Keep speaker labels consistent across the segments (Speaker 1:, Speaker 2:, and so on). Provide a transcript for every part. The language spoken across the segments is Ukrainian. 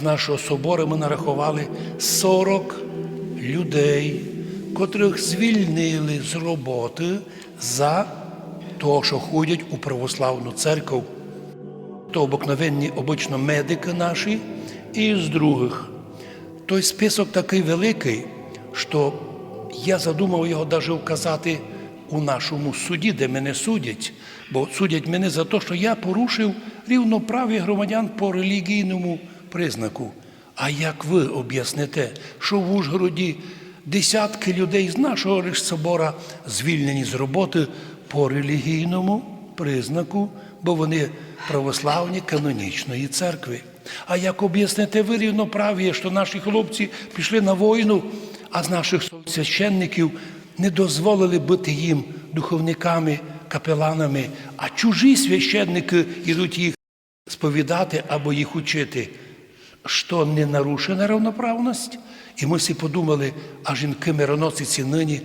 Speaker 1: З нашого собору ми нарахували 40 людей, котрих звільнили з роботи за того, що ходять у православну церкву. То обикновенні обично медики наші і з других. Той список такий великий, що я задумав його навіть вказати у нашому суді, де мене судять, бо судять мене за те, що я порушив рівноправі громадян по релігійному признаку. А як ви об'ясните, що в Ужгороді десятки людей з нашого собора звільнені з роботи по релігійному признаку, бо вони православні канонічної церкви? А як об'ясните ви рівноправ'я, що наші хлопці пішли на війну, а з наших священників не дозволили бути їм духовниками, капеланами, а чужі священники йдуть їх сповідати або їх учити, що не нарушена равноправність? І ми всі подумали, а жінки мироносиці нині,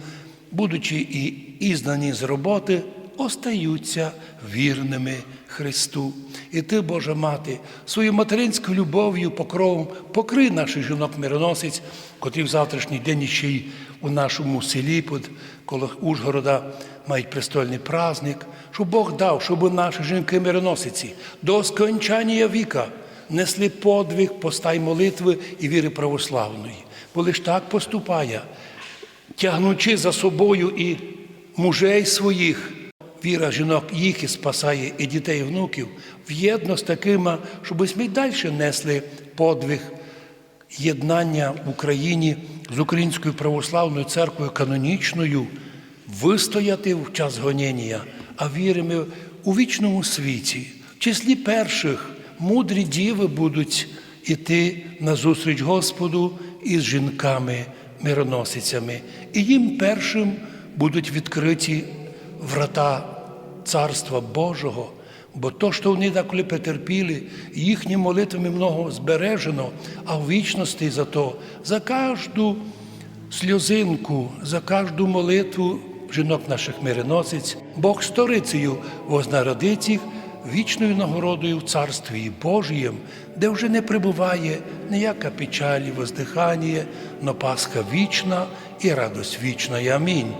Speaker 1: будучи і ізнані з роботи, остаються вірними Христу. І ти, Божа Мати, свою материнською любов'ю, покровом покрий наших жінок мироносиць, котрі в завтрашній день ще й у нашому селі під коло Ужгорода мають престольний праздник, щоб Бог дав, щоб наші жінки мироносиці до скончання віка несли подвиг, постай молитви і віри православної. Бо лиш так поступає, тягнучи за собою і мужей своїх, віра жінок їх і спасає, і дітей, і внуків, в'єдно з такими, щоб ми далі несли подвиг єднання в Україні з Українською православною церквою канонічною, вистояти в час гоніння, а віримо у вічному світі. В числі перших мудрі діви будуть іти назустріч Господу із жінками, мироносицями, і їм першим будуть відкриті врата Царства Божого. Бо то, що вони деколи претерпіли, їхні молитвами много збережено, а в вічності за то, за кожну сльозинку, за кожну молитву жінок наших миреносиць, Бог сторицею вознаградить їх вічною нагородою в Царстві Божієм, де вже не прибуває ніяка печаль і воздихання, но Пасха вічна і радость вічна. Амінь.